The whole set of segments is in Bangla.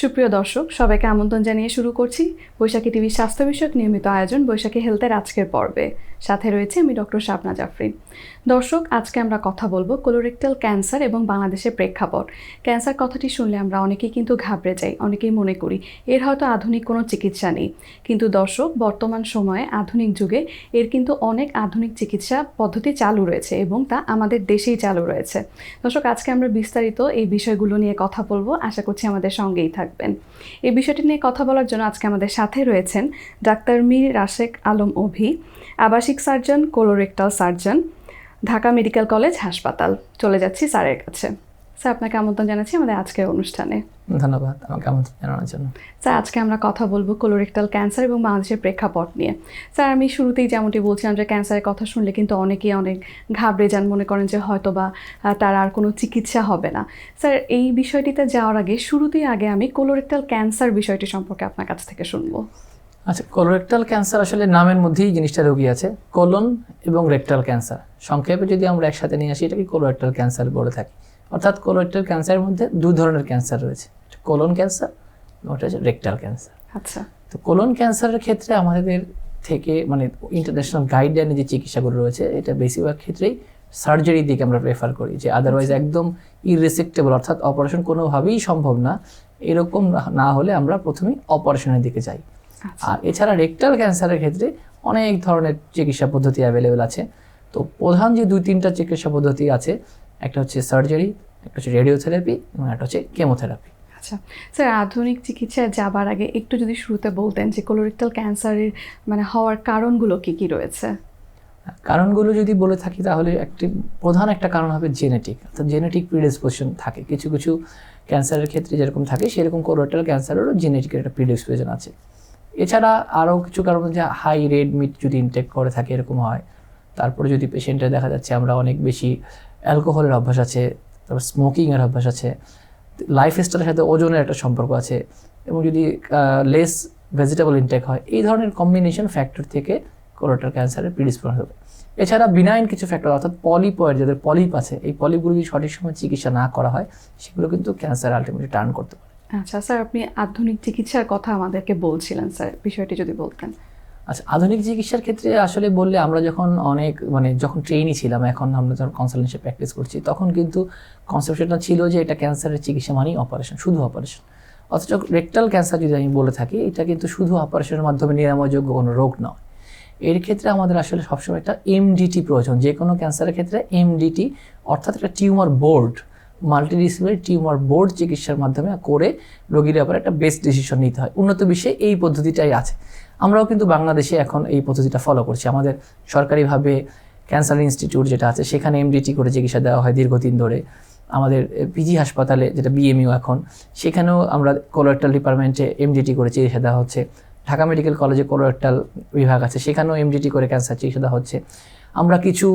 সুপ্রিয় দর্শক, সবাইকে আমন্ত্রণ জানিয়ে শুরু করছি বৈশাখী টিভির স্বাস্থ্য বিষয়ক নিয়মিত আয়োজন বৈশাখী হেলথের আজকের পর্বে। সাথে রয়েছে আমি ডক্টর শাবনা জাফরিন দর্শক, আজকে আমরা কথা বলব কোলোরেক্টাল ক্যান্সার এবং বাংলাদেশের প্রেক্ষাপট। ক্যান্সার কথাটি শুনলে আমরা অনেকেই কিন্তু ঘাবড়ে যাই, অনেকেই মনে করি, এর হয়তো আধুনিক কোনো চিকিৎসা নেই। কিন্তু দর্শক, বর্তমান সময়ে আধুনিক যুগে এর কিন্তু অনেক আধুনিক চিকিৎসা পদ্ধতি চালু রয়েছে এবং তা আমাদের দেশেই চালু রয়েছে। দর্শক, আজকে আমরা বিস্তারিত এই বিষয়গুলো নিয়ে কথা বলব। আশা করছি আমাদের সঙ্গেই থাকবেন। এই বিষয়টি নিয়ে কথা বলার জন্য আজকে আমাদের সাথে রয়েছেন ডাক্তার মীর রাশেক আলম অভি, আবাসিক surgeon colorectal surgeon Dhaka medical college হাসপাতাল চলে যাচ্ছি স্যারের কাছে। স্যার আপনাকে আমন্ত্রণ জানাচ্ছি আমাদের আজকের অনুষ্ঠানে। ধন্যবাদ আমাকে আমন্ত্রণ জানানোর জন্য। স্যার আজকে আমরা কথা বলব কোলোরেক্টাল ক্যান্সার এবং বাংলাদেশের প্রেক্ষাপট নিয়ে। স্যার আমি শুরুতেই যেমনটি বলছিলাম যে ক্যান্সারের কথা শুনলে কিন্তু অনেকেই অনেক ঘাবড়ে যান মনে করেন যে হয়তো বা তার আর কোনো চিকিৎসা হবে না। স্যার এই বিষয়টিতে যাওয়ার আগে শুরুতেই আগে আমি কোলোরেক্টাল ক্যান্সার বিষয়টি সম্পর্কে আপনার কাছ থেকে শুনব। আচ্ছা কোলোরেক্টাল ক্যান্সার আসলে নামের মধ্যেই জিনিসটা রোগী আছে কোলন এবং রেক্টাল ক্যান্সার সংক্ষেপে যদি আমরা একসাথে নিয়ে আসি এটাকে কোলোরেক্টাল ক্যান্সার বলে থাকি। অর্থাৎ কোলোরেক্টাল ক্যান্সারের মধ্যে দু ধরনের ক্যান্সার রয়েছে কোলন ক্যান্সার এবং ওটা হচ্ছে রেক্টাল ক্যান্সার আচ্ছা। তো কোলন ক্যান্সারের ক্ষেত্রে আমাদের থেকে মানে ইন্টারন্যাশনাল গাইডলাইনে যে চিকিৎসাগুলো রয়েছে এটা বেশিরভাগ ক্ষেত্রেই সার্জারির দিকে আমরা প্রেফার করি যে আদারওয়াইজ একদম ইরেসেক্টেবল অর্থাৎ অপারেশন কোনোভাবেই সম্ভব না। এরকম না হলে আমরা প্রথমেই অপারেশনের দিকে যাই। আর এছাড়া রেকটাল ক্যান্সারের ক্ষেত্রে অনেক ধরনের চিকিৎসা পদ্ধতি অ্যাভেলেবেল আছে। তো প্রধান যে দুই তিনটা চিকিৎসা পদ্ধতি আছে একটা হচ্ছে সার্জারি একটা হচ্ছে রেডিওথেরাপি এবং একটা হচ্ছে কেমোথেরাপি আচ্ছা। স্যার আধুনিক চিকিৎসায় যাবার আগে একটু যদি শুরুতে বলতেন যে কোলোরেক্টাল ক্যান্সারের মানে হওয়ার কারণগুলো কি কি রয়েছে? কারণগুলো যদি বলে থাকি তাহলে একটি প্রধান একটা কারণ হবে জেনেটিক অর্থাৎ জেনেটিক প্রিডিসপোজিশন থাকে। কিছু কিছু ক্যান্সারের ক্ষেত্রে যেরকম থাকে সেরকম কোলোরেক্টাল ক্যান্সারেরও জেনেটিকের একটা প্রিডিসপোজিশন আছে। এছাড়া আরও কিছু কারণ যে হাই রেড মিট যদি ইনটেক করে থাকে এরকম হয়, তারপরে যদি পেশেন্টের দেখা যাচ্ছে আমরা অনেক বেশি অ্যালকোহলের অভ্যাস আছে, তারপর স্মোকিংয়ের অভ্যাস আছে লাইফ স্টাইলের সাথে ওজনের একটা সম্পর্ক আছে, এবং যদি লেস ভেজিটেবল ইনটেক হয়, এই ধরনের কম্বিনেশন ফ্যাক্টর থেকে কোলোরেক্টাল ক্যান্সারের প্রিডিসপোজ হবে। এছাড়া বিনাইন কিছু ফ্যাক্টর অর্থাৎ পলিপয়েড যাদের পলিপ আছে, এই পলিপগুলো যদি সঠিক সময় চিকিৎসা না করা হয়, সেগুলো কিন্তু ক্যান্সার আলটিমেটলি টার্ন করতে পারে। আচ্ছা স্যার, আপনি আধুনিক চিকিৎসার কথা আমাদেরকে বলছিলেন, স্যার। বিষয়টি যদি বলতেন। আচ্ছা আধুনিক চিকিৎসার ক্ষেত্রে আসলে বললে আমরা যখন অনেক মানে যখন ট্রেনই ছিলাম, এখন আমরা যখন কনসালটেন্সি প্র্যাকটিস করছি, তখন কিন্তু কনসেপশনটা ছিল যে এটা ক্যান্সারের চিকিৎসা মানেই অপারেশন শুধু অপারেশন অথচ রেকটাল ক্যান্সার যদি আমি বলে থাকি, এটা কিন্তু শুধু অপারেশনের মাধ্যমে নিরাময়যোগ্য কোনো রোগ নয়। এর ক্ষেত্রে আমাদের আসলে সবসময় একটা এমডিটি প্রয়োজন, যে কোনো ক্যান্সারের ক্ষেত্রে এমডিটি অর্থাৎ একটা tumour board multidisciplinary tumour board চিকিৎসার মাধ্যমে করে রোগীর ব্যাপারে একটা বেস্ট ডিসিশন নিতে হয়। উন্নত বিশ্বে এই পদ্ধতিটাই আছে। আমরাও কিন্তু বাংলাদেশে এখন এই পদ্ধতিটা ফলো করছি। আমাদের সরকারিভাবে ক্যান্সার ইনস্টিটিউট যেটা আছে, সেখানে এমডিটি করে চিকিৎসা দেওয়া হয় দীর্ঘদিন ধরে। আমাদের পিজি হাসপাতালে যেটা বিএমইউ এখন, সেখানেও আমরা কোলোরেক্টাল ডিপার্টমেন্টে এমডিটি করে চিকিৎসা দেওয়া হচ্ছে। ঢাকা মেডিকেল কলেজে কোলোরেক্টাল বিভাগ আছে, সেখানেও এমডিটি করে ক্যান্সার চিকিৎসা দেওয়া হচ্ছে। আমরা কিছু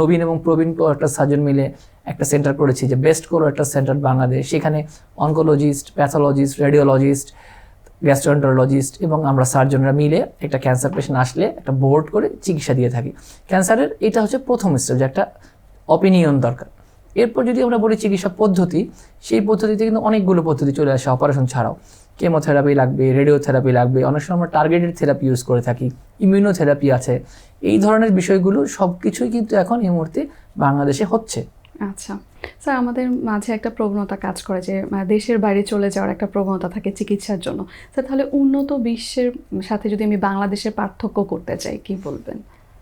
নবীন এবং প্রবীণ কোলোরেক্টাল সার্জন মিলে একটা সেন্টার করেছি যে বেস্ট কোলোরেক্টাল সেন্টার বাংলাদেশ। সেখানে অনকোলজিস্ট প্যাথোলজিস্ট রেডিওলজিস্ট গ্যাস্ট্রোন্টোলজিস্ট এবং আমরা সার্জনরা মিলে একটা ক্যান্সার পেশেন্ট আসলে একটা বোর্ড করে চিকিৎসা দিয়ে থাকি। ক্যান্সারের এটা হচ্ছে প্রথম স্টেপ যে একটা অপিনিয়ন দরকার। এরপর যদি আমরা বলি চিকিৎসা পদ্ধতি, সেই পদ্ধতিতে কিন্তু অনেকগুলো পদ্ধতি চলে আসে অপারেশন ছাড়াও। কেমোথেরাপি লাগবে রেডিওথেরাপি লাগবে, অনেক সময় আমরা টার্গেটেড থেরাপি ইউজ করে থাকি ইমিউনোথেরাপি আছে। এই ধরনের বিষয়গুলো সব কিছুই কিন্তু এখন এই মুহূর্তে বাংলাদেশে হচ্ছে। আচ্ছা। স্যার, আমাদের মাঝে একটা প্রবণতা কাজ করে যে দেশের বাইরে চলে যাওয়ার একটা প্রবণতা থাকে চিকিৎসার জন্য। স্যার, তাহলে উন্নত বিশ্বের সাথে যদি আমি বাংলাদেশের পার্থক্য করতে চাই, কি বলবেন?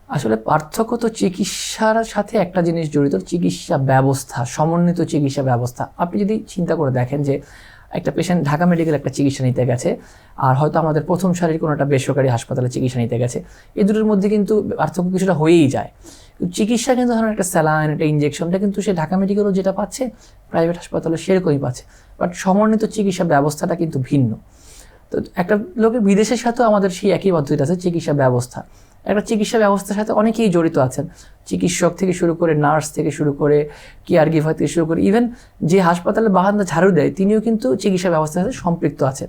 আসলে পার্থক্য তো চিকিৎসার সাথে একটা জিনিস জড়িত, চিকিৎসা ব্যবস্থা, সমন্বিত চিকিৎসা ব্যবস্থা। আপনি যদি চিন্তা করে দেখেন যে, একটা পেশেন্ট ঢাকা মেডিকেল একটা চিকিৎসা নিতে গেছে, আর হয়তো আমাদের প্রথম সারির কোনো একটা বেসরকারি হাসপাতালে চিকিৎসা নিতে গেছে, এ দুটোর মধ্যে কিন্তু পার্থক্য কিছুটা হয়েই যায়। চিকিৎসা কিন্তু ধরেন একটা স্যালাইন, একটা ইঞ্জেকশনটা কিন্তু সে ঢাকা মেডিকেলও যেটা পাচ্ছে প্রাইভেট হাসপাতালে সেরকমই পাচ্ছে। বাট সমন্বিত চিকিৎসা ব্যবস্থাটা কিন্তু ভিন্ন। তো একটা লোকের বিদেশের সাথেও আমাদের সেই একই পদ্ধতি আছে, চিকিৎসা ব্যবস্থা। একটা চিকিৎসা ব্যবস্থার সাথে অনেকেই জড়িত আছেন। চিকিৎসক থেকে শুরু করে নার্স থেকে শুরু করে কেয়ার গিভার থেকে শুরু করে ইভেন যে হাসপাতালে বাহান্দা ঝাড়ু দেয়, তিনিও কিন্তু চিকিৎসা ব্যবস্থার সাথে সম্পৃক্ত আছেন।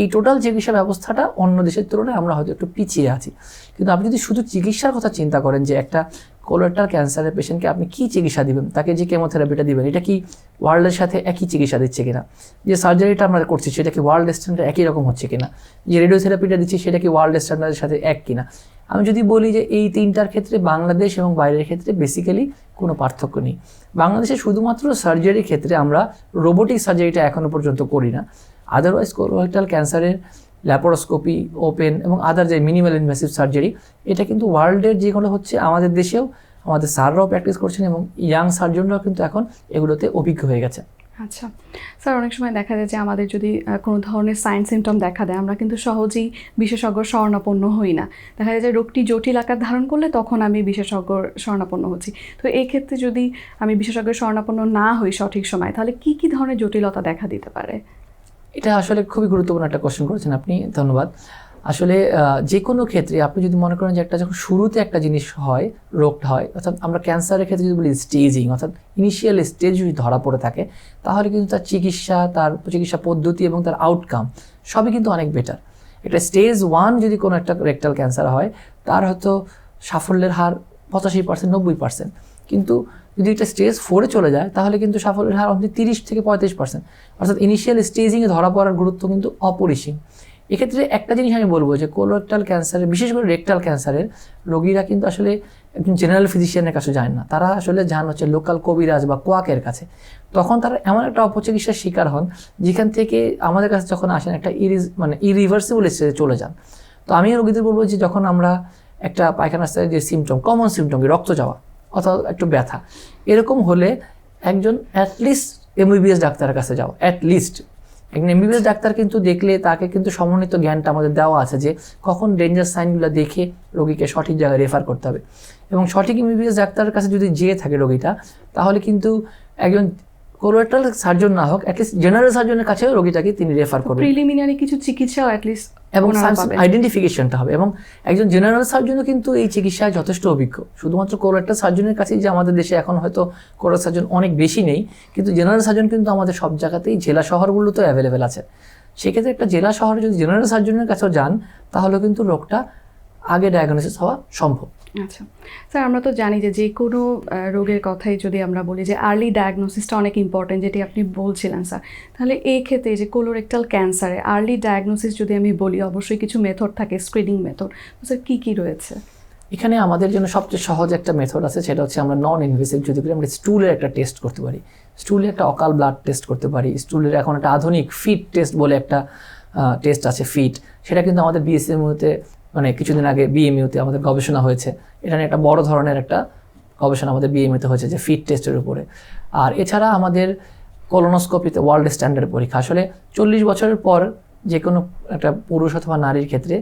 এই টোটাল চিকিৎসা ব্যবস্থাটা অন্য দেশের তুলনায় আমরা হয়তো একটু পিছিয়ে আছি। কিন্তু আপনি যদি শুধু চিকিৎসার কথা চিন্তা করেন যে একটা কোলোরেক্টাল ক্যান্সারের পেশেন্টকে আপনি কী চিকিৎসা দিবেন, তাকে যে কেমোথেরাপিটা দিবেন, এটা কি ওয়ার্ল্ডের সাথে একই চিকিৎসা দিচ্ছে কিনা? যে সার্জারিটা আমরা করছি, সেটা কি ওয়ার্ল্ড স্ট্যান্ডার্ড একই রকম হচ্ছে কিনা? যে রেডিওথেরাপিটা দিচ্ছি, সেটা কি ওয়ার্ল্ড স্ট্যান্ডার্ডের সাথে এক কিনা? আমি যদি বলি যে এই তিনটার ক্ষেত্রে বাংলাদেশ এবং বাইরের ক্ষেত্রে বেসিক্যালি কোনো পার্থক্য নেই। বাংলাদেশে শুধুমাত্র সার্জারির ক্ষেত্রে আমরা রোবোটিক সার্জারিটা এখনও পর্যন্ত করি না। আদারওয়াইজ কোলোরেক্টাল ক্যান্সারের ল্যাপারোস্কোপি ওপেন এবং আদার যে মিনিমাল ইনভেসিভ সার্জারি এটা কিন্তু ওয়ার্ল্ডের যেগুলো হচ্ছে আমাদের দেশেও আমাদের স্যাররাও প্র্যাকটিস করছেন এবং ইয়াং সার্জনরাও কিন্তু এখন এগুলোতে অভিজ্ঞ হয়ে গেছে আচ্ছা স্যার অনেক সময় দেখা যায় যে আমাদের যদি কোনো ধরনের সাইন সিমটম দেখা দেয়, আমরা কিন্তু সহজেই বিশেষজ্ঞ শরণাপন্ন হই না। দেখা যায় যে রোগটি জটিল আকার ধারণ করলে তখন আমি বিশেষজ্ঞ শরণাপন্ন হচ্ছি। তো এই ক্ষেত্রে যদি আমি বিশেষজ্ঞ শরণাপন্ন না হই সঠিক সময়, তাহলে কি কি ধরনের জটিলতা দেখা দিতে পারে? এটা আসলে খুবই গুরুত্বপূর্ণ একটা কোশ্চেন করেছেন আপনি, ধন্যবাদ। আসলে যে কোনো ক্ষেত্রে আপনি যদি মনে করেন যে একটা যখন শুরুতে একটা জিনিস হয়, রোগটা হয়, অর্থাৎ আমরা ক্যান্সারের ক্ষেত্রে যদি বলি স্টেজিং অর্থাৎ ইনিশিয়াল স্টেজ যদি ধরা পড়ে থাকে, তাহলে কিন্তু তার চিকিৎসা তার চিকিৎসা পদ্ধতি এবং তার আউটকাম সবই কিন্তু অনেক বেটার এটা স্টেজ ওয়ান যদি কোনো একটা রেকটাল ক্যান্সার হয়, তার হয়তো সাফল্যের হার পঁচাশি পার্সেন্ট নব্বই পার্সেন্ট কিন্তু যদি এটা স্টেজ ফোরে চলে যায়, তাহলে কিন্তু সাফল্যের হার অন্তত তিরিশ থেকে পঁয়ত্রিশ পার্সেন্ট অর্থাৎ ইনিশিয়াল স্টেজিংয়ে ধরা পড়ার গুরুত্ব কিন্তু অপরিসীম। এক্ষেত্রে একটা জিনিস আমি বলব যে কোলোরেক্টাল ক্যান্সারের বিশেষ করে রেকটাল ক্যান্সারের রোগীরা কিন্তু আসলে একজন জেনারেল ফিজিশিয়ানের কাছে যায় না। তারা আসলে যান হচ্ছে লোকাল কবিরাজ বা কোয়াকের কাছে। তখন তারা এমন একটা অপচিকিৎসার শিকার হন, যেখান থেকে আমাদের কাছে যখন আসেন একটা ইরিজ মানে ইরিভার্সিবল স্টেজে চলে যান। তো আমি রোগীদের বলব যে, যখন আমরা একটা পায়খানা যে সিমটম কমন সিমটম রক্ত যাওয়া অথবা একটু ব্যথা। এরকম হলে একজন অ্যাটলিস্ট এমবিবিএস ডাক্তারের কাছে যাও অ্যাটলিস্ট একজন এমবিবিএস ডাক্তার কিন্তু দেখলে তাকে কিন্তু সমন্বিত জ্ঞানটা আমাদের দেওয়া আছে যে কখন ডেঞ্জার সাইনগুলো দেখে রোগীকে সঠিক জায়গায় রেফার করতে হবে। এবং সঠিক এমবিবিএস ডাক্তারের কাছে যদি যেয়ে থাকে রোগীটা, তাহলে কিন্তু একজন কোলোরেক্টাল সার্জন না হোক অ্যাটলিস্ট জেনারেল সার্জনের কাছেও রোগীটাকে তিনি রেফার করবেন প্রিলিমিনারি কিছু চিকিৎসাও অ্যাটলিস্ট এবং আইডেন্টিফিকেশনটা হবে। এবং একজন জেনারেল সার্জনও কিন্তু এই চিকিৎসায় যথেষ্ট অভিজ্ঞ। শুধুমাত্র কোলোরেক্টাল সার্জনের কাছেই যে আমাদের দেশে এখন হয়তো কোলোরেক্টাল সার্জন অনেক বেশি নেই কিন্তু জেনারেল সার্জন কিন্তু আমাদের সব জায়গাতেই জেলা শহরগুলোতেও অ্যাভেলেবেল আছে। সেক্ষেত্রে একটা জেলা শহরে যদি জেনারেল সার্জনের কাছেও যান তাহলে কিন্তু রোগটা আগে ডায়াগনোসিস হওয়া সম্ভব। আচ্ছা। স্যার, আমরা তো জানি যে যে কোনো রোগের কথাই যদি আমরা বলি যে আর্লি ডায়াগনোসিসটা অনেক ইম্পর্টেন্ট যেটি আপনি বলছিলেন, স্যার। তাহলে এই ক্ষেত্রে যে কোলোরেক্টাল ক্যান্সারে আর্লি ডায়াগনোসিস যদি আমি বলি, অবশ্যই কিছু মেথড থাকে স্ক্রিনিং মেথড তো স্যার, কী কী রয়েছে? এখানে আমাদের জন্য সবচেয়ে সহজ একটা মেথড আছে, সেটা হচ্ছে আমরা নন ইনভেসিভ যদি করি আমরা স্টুলের একটা টেস্ট করতে পারি। স্টুলে একটা অকাল ব্লাড টেস্ট করতে পারি। স্টুলের এখন একটা আধুনিক ফিট টেস্ট বলে একটা টেস্ট আছে ফিট সেটা কিন্তু আমাদের বিএসএমইউতে মানে কিছুদিন আগে বিএমইউতে আমাদের গবেষণা হয়েছে। এটা নিয়ে একটা বড় ধরনের একটা গবেষণা আমাদের বিএমইউতে হয়েছে যে ফিট টেস্টের উপরে। আর এছাড়া আমাদের কলোনোস্কোপিতে ওয়ার্ল্ড স্ট্যান্ডার্ড পরীক্ষা। আসলে চল্লিশ বছরের পর যে কোনো একটা পুরুষ অথবা নারীর ক্ষেত্রে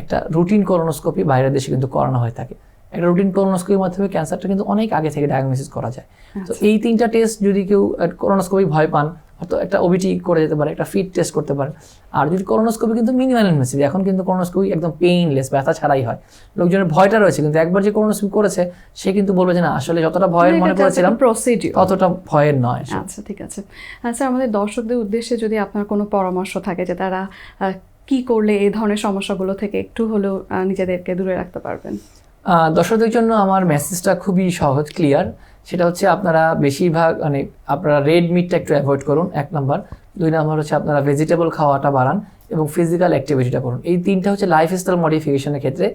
একটা রুটিন কলোনোস্কোপি বাইরের দেশে কিন্তু করানো হয়ে থাকে। একটা রুটিন কলোনোস্কোপির মাধ্যমে ক্যান্সারটা কিন্তু অনেক আগে থেকে ডায়াগনোসিস করা যায়। তো এই তিনটা টেস্ট যদি কেউ কলোনোস্কোপি ভয় পান হয়তো একটা ওবিটি করে যেতে পারে একটা ফিট টেস্ট করতে পারে। আর যদি কলোনোস্কোপি কিন্তু মিনিমাল ইনভেসিভ এখন কিন্তু কলোনোস্কোপি একদম পেইনলেস ব্যথা ছাড়াই হয় লোকজনের ভয়টা রয়েছে কিন্তু একবার যে কলোনোস্কোপি করেছে সে কিন্তু বলবে যে না আসলে যতটা ভয়ের মনে করেছিলাম প্রসিডিউর ততটা ভয়ের নয় আচ্ছা ঠিক আছে। আচ্ছা আমাদের দর্শকদের উদ্দেশ্যে যদি আপনার কোনো পরামর্শ থাকে যে তারা কি করলে এই ধরনের সমস্যাগুলো থেকে একটু হলেও নিজেদেরকে দূরে রাখতে পারবেন? দর্শকদের জন্য আমার মেসেজটা খুবই সহজ ক্লিয়ার সেটা হচ্ছে আপনারা বেশিরভাগ মানে আপনারা রেড মিটটা একটু অ্যাভয়েড করুন, এক নাম্বার। দুই নাম্বার হচ্ছে আপনারা ভেজিটেবল খাওয়াটা বাড়ান এবং ফিজিক্যাল অ্যাক্টিভিটিটা করুন। এই তিনটা হচ্ছে লাইফস্টাইল মডিফিকেশনের ক্ষেত্রে।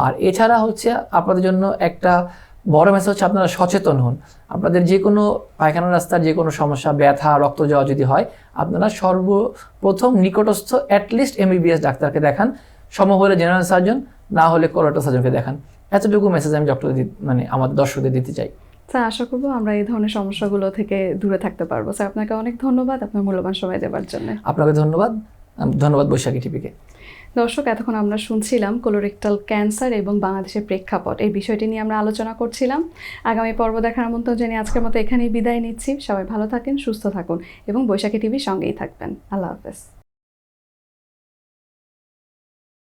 আর এছাড়া হচ্ছে আপনাদের জন্য একটা বড় মেসেজ হচ্ছে আপনারা সচেতন হন। আপনাদের যে কোনো পায়খানা রাস্তার যে কোনো সমস্যা, ব্যথা, রক্ত যাওয়া যদি হয়, আপনারা সর্বপ্রথম নিকটস্থ অ্যাটলিস্ট এমবিবিএস ডাক্তারকে দেখান। সম্ভব হলে জেনারেল সার্জন না হলে কোলোরেক্টাল সার্জনকে দেখান। এতটুকু মেসেজ আমি ডক্টর মানে আমাদের দর্শকদের দিতে চাই। স্যার আশা করব আমরা এই ধরনের সমস্যাগুলো থেকে দূরে থাকতে পারব। স্যার আপনাকে অনেক ধন্যবাদ আপনার মূল্যবান সময় দেওয়ার জন্য। আপনাকে ধন্যবাদ। ধন্যবাদ বৈশাখী টিভিকে। দর্শক এতক্ষণ আমরা শুনছিলাম কোলোরেক্টাল ক্যান্সার এবং বাংলাদেশের প্রেক্ষাপট। এই বিষয়টি নিয়ে আমরা আলোচনা করছিলাম। আগামী পর্ব দেখার আমন্ত্রণ জানিয়ে আজকের মতো এখানেই বিদায় নিচ্ছি। সবাই ভালো থাকেন সুস্থ থাকুন এবং বৈশাখী টিভির সঙ্গেই থাকবেন। আল্লাহ হাফেজ।